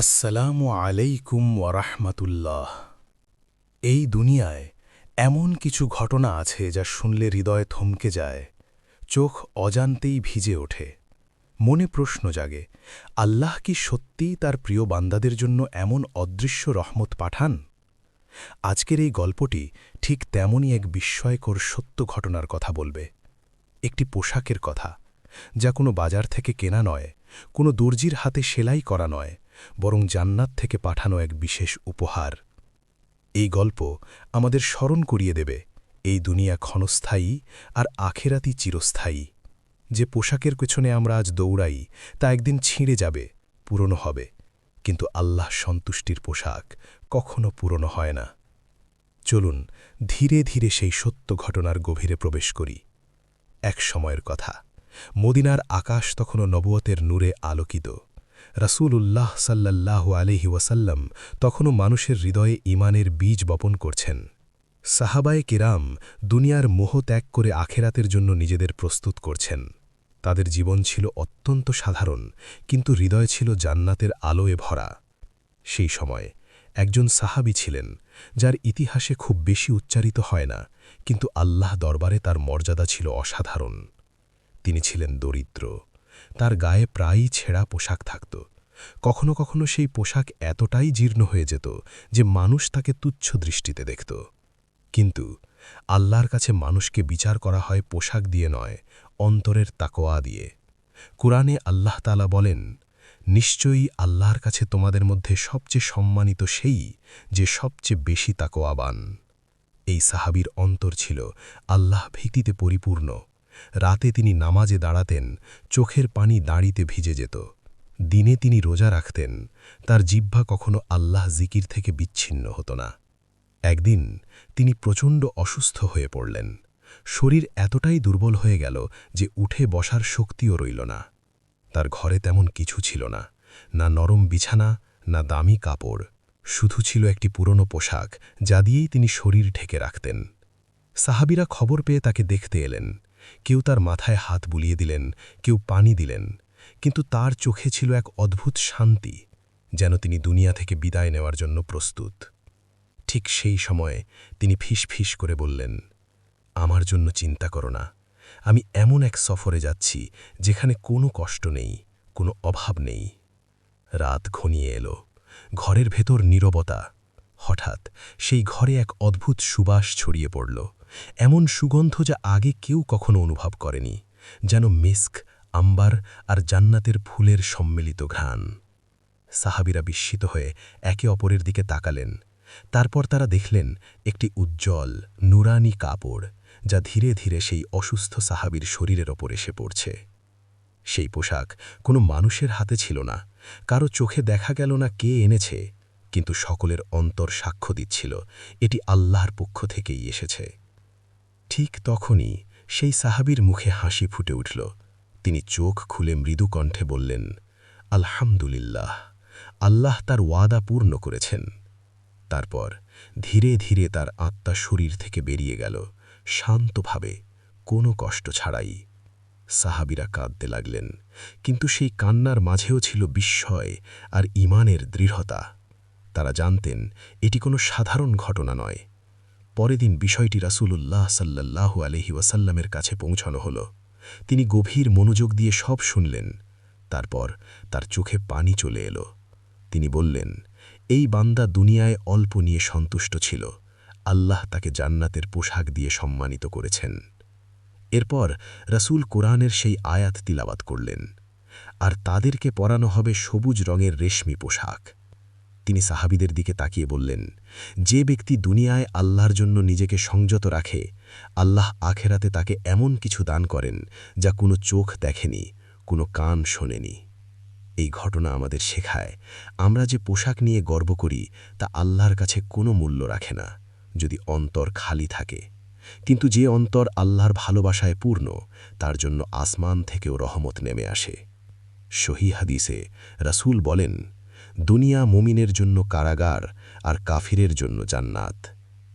আসসালামু আলাইকুম ওয়ারাহমাতুল্লাহ। এই দুনিয়ায় এমন কিছু ঘটনা আছে যা শুনলে হৃদয় থমকে যায়, চোখ অজান্তেই ভিজে ওঠে। মনে প্রশ্ন জাগে, আল্লাহ কি সত্যিই তার প্রিয় বান্দাদের জন্য এমন অদৃশ্য রহমত পাঠান? আজকের এই গল্পটি ঠিক তেমনই এক বিস্ময়কর সত্য ঘটনার কথা বলবে। একটি পোশাকের কথা, যা কোনো বাজার থেকে কেনা নয়, কোনো দর্জির হাতে সেলাই করা নয় বরং জান্নাত থেকে পাঠানো এক বিশেষ উপহার। এই গল্প আমাদের স্মরণ করিয়ে দেবে এই দুনিয়া ক্ষণস্থায়ী আর আখেরাতি চিরস্থায়ী। যে পোশাকের পেছনে আমরা আজ দৌড়াই, তা একদিন ছিঁড়ে যাবে, পুরনো হবে। কিন্তু আল্লাহ সন্তুষ্টির পোশাক কখনো পুরনো হয় না। চলুন ধীরে ধীরে সেই সত্য ঘটনার গভীরে প্রবেশ করি। এক সময়ের কথা। মদিনার আকাশ তখনও নবুয়তের নূরে আলোকিত। রাসূল উল্লাহ সাল্লাহ আলহি ওয়াসাল্লাম তখনও মানুষের হৃদয়ে ইমানের বীজ বপন করছেন। সাহাবায়ে কেরাম দুনিয়ার মোহ ত্যাগ করে আখেরাতের জন্য নিজেদের প্রস্তুত করছেন। তাদের জীবন ছিল অত্যন্ত সাধারণ, কিন্তু হৃদয় ছিল জান্নাতের আলোয় ভরা। সেই সময় একজন সাহাবি ছিলেন, যার ইতিহাসে খুব বেশি উচ্চারিত হয় না, কিন্তু আল্লাহ দরবারে তার মর্যাদা ছিল অসাধারণ। তিনি ছিলেন দরিদ্র তার গায়ে প্রায়ই ছেঁড়া পোশাক থাকত। কখনো কখনো সেই পোশাক এতটাই জীর্ণ হয়ে যেত যে মানুষ তাকে তুচ্ছ দৃষ্টিতে দেখত। কিন্তু আল্লাহর কাছে মানুষকে বিচার করা হয় পোশাক দিয়ে নয়, অন্তরের তাকোয়া দিয়ে। কোরআনে আল্লাহ তালা বলেন, নিশ্চয়ই আল্লাহর কাছে তোমাদের মধ্যে সবচেয়ে সম্মানিত সেই যে সবচেয়ে বেশি তাকোয়াবান এই সাহাবির অন্তর ছিল আল্লাহ ভীতিতে পরিপূর্ণ। রাতে তিনি নামাজে দাঁড়াতেন, চোখের পানি দাঁড়িতে ভিজে যেত। দিনে তিনি রোজা রাখতেন, তার জিহ্বা কখনো আল্লাহ জিকির থেকে বিচ্ছিন্ন হতো না। একদিন তিনি প্রচণ্ড অসুস্থ হয়ে পড়লেন। শরীর এতটাই দুর্বল হয়ে গেল যে উঠে বসার শক্তিও রইল না। তার ঘরে তেমন কিছু ছিল না না নরম বিছানা, না দামি কাপড়। শুধু ছিল একটি পুরনো পোশাক, যা দিয়েই তিনি শরীর ঢেকে রাখতেন। সাহাবিরা খবর পেয়ে তাকে দেখতে এলেন। কেউ তার মাথায় হাত বুলিয়ে দিলেন, কেউ পানি দিলেন, কিন্তু তার চোখে ছিল এক অদ্ভুত শান্তি, যেন তিনি দুনিয়া থেকে বিদায় নেওয়ার জন্য প্রস্তুত। ঠিক সেই সময়ে তিনি ফিস ফিস করে বললেন, আমার জন্য চিন্তা করো না, আমি এমন এক সফরে যাচ্ছি যেখানে কোনো কষ্ট নেই, কোনো অভাব নেই। রাত ঘনিয়ে এলো, ঘরের ভেতর নীরবতা, হঠাৎ সেই ঘরে এক অদ্ভুত সুবাস ছড়িয়ে পড়ল। এমন সুগন্ধ যা আগে কেউ কখনো অনুভব করেনি, যেন মিস্ক, আম্বার আর জান্নাতের ফুলের সম্মিলিত ঘ্রাণ। সাহাবিরা বিস্মিত হয়ে একে অপরের দিকে তাকালেন। তারপর তারা দেখলেন একটি উজ্জ্বল, নুরানি কাপড়, যা ধীরে ধীরে সেই অসুস্থ সাহাবির শরীরের ওপর এসে পড়ছে। সেই পোশাক কোনো মানুষের হাতে ছিল না, কারও চোখে দেখা গেল না কে এনেছে, কিন্তু সকলের অন্তর সাক্ষ্য দিচ্ছিল, এটি আল্লাহর পক্ষ থেকেই এসেছে। ঠিক তখনই সেই সাহাবির মুখে হাসি ফুটে উঠল। তিনি চোখ খুলে মৃদু কণ্ঠে বললেন, আলহামদুলিল্লাহ, আল্লাহ তার ওয়াদা পূর্ণ করেছেন। তারপর ধীরে ধীরে তার আত্মা শরীর থেকে বেরিয়ে গেল, শান্তভাবে, কোনো কষ্ট ছাড়াই। সাহাবিরা কাঁদতে লাগলেন, কিন্তু সেই কান্নার মাঝেও ছিল বিস্ময় আর ইমানের দৃঢ়তা। তারা জানতেন, এটি কোনো সাধারণ ঘটনা নয়। পরের দিন বিষয়টি রাসুলুল্লাহ সাল্লাল্লাহু আলহি ওয়াসাল্লামের কাছে পৌঁছানো হল। তিনি গভীর মনোযোগ দিয়ে সব শুনলেন। তারপর তার চোখে পানি চলে এলো। তিনি বললেন, এই বান্দা দুনিয়ায় অল্প নিয়ে সন্তুষ্ট ছিল। আল্লাহ তাকে জান্নাতের পোশাক দিয়ে সম্মানিত করেছেন। এরপর রাসুল কোরআনের সেই আয়াত তিলাবাত করলেন। আর তাদেরকে পরানো হবে সবুজ রঙের রেশমি পোশাক। তিনি সাহাবিদের দিকে তাকিয়ে বললেন, যে ব্যক্তি দুনিয়ায় আল্লাহর জন্য নিজেকে সংযত রাখে, আল্লাহ আখেরাতে তাকে এমন কিছু দান করেন যা কোনো চোখ দেখেনি, কোনো কান শোনেনি। এই ঘটনা আমাদের শেখায়, আমরা যে পোশাক নিয়ে গর্ব করি তা আল্লাহর কাছে কোনো মূল্য রাখে না, যদি অন্তর খালি থাকে। কিন্তু যে অন্তর আল্লাহর ভালোবাসায় পূর্ণ, তার জন্য আসমান থেকেও রহমত নেমে আসে। সহি হাদিসে রাসুল বলেন দুনিয়া মুমিনের জন্য কারাগার আর কাফিরের জন্য জান্নাত।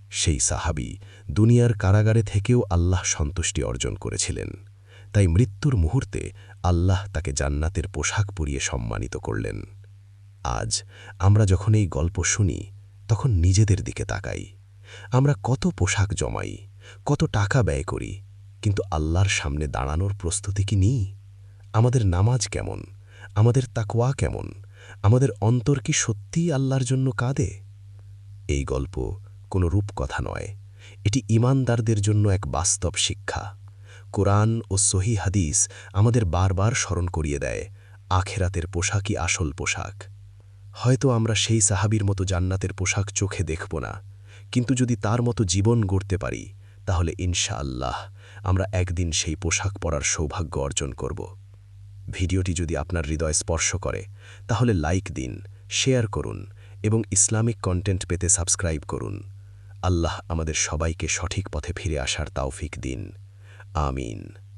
সেই সাহাবি দুনিয়ার কারাগারে থেকেও আল্লাহ সন্তুষ্টি অর্জন করেছিলেন। তাই মৃত্যুর মুহূর্তে আল্লাহ তাকে জান্নাতের পোশাক পরিয়ে সম্মানিত করলেন। আজ আমরা যখন এই গল্প শুনি, তখন নিজেদের দিকে তাকাই। আমরা কত পোশাক জমাই, কত টাকা ব্যয় করি, কিন্তু আল্লাহর সামনে দাঁড়ানোর প্রস্তুতি কি নিই? আমাদের নামাজ কেমন? আমাদের তাকওয়া কেমন? আমাদের অন্তর কি সত্যিই আল্লাহর জন্য কাঁদে? এই গল্প কোনো রূপকথা নয়। এটি ইমানদারদের জন্য এক বাস্তব শিক্ষা। কোরআন ও সহি হাদিস আমাদের বারবার স্মরণ করিয়ে দেয়, আখেরাতের পোশাকই আসল পোশাক। হয়তো আমরা সেই সাহাবির মতো জান্নাতের পোশাক চোখে দেখব না, কিন্তু যদি তার মতো জীবন গড়তে পারি, তাহলে ইনশাআল্লাহ আমরা একদিন সেই পোশাক পরার সৌভাগ্য অর্জন করব। ভিডিওটি যদি আপনার হৃদয় স্পর্শ করে, তাহলে লাইক দিন, শেয়ার করুন এবং ইসলামিক কন্টেন্ট পেতে সাবস্ক্রাইব করুন। আল্লাহ আমাদের সবাইকে সঠিক পথে ফিরে আসার তাওফিক দিন। আমিন।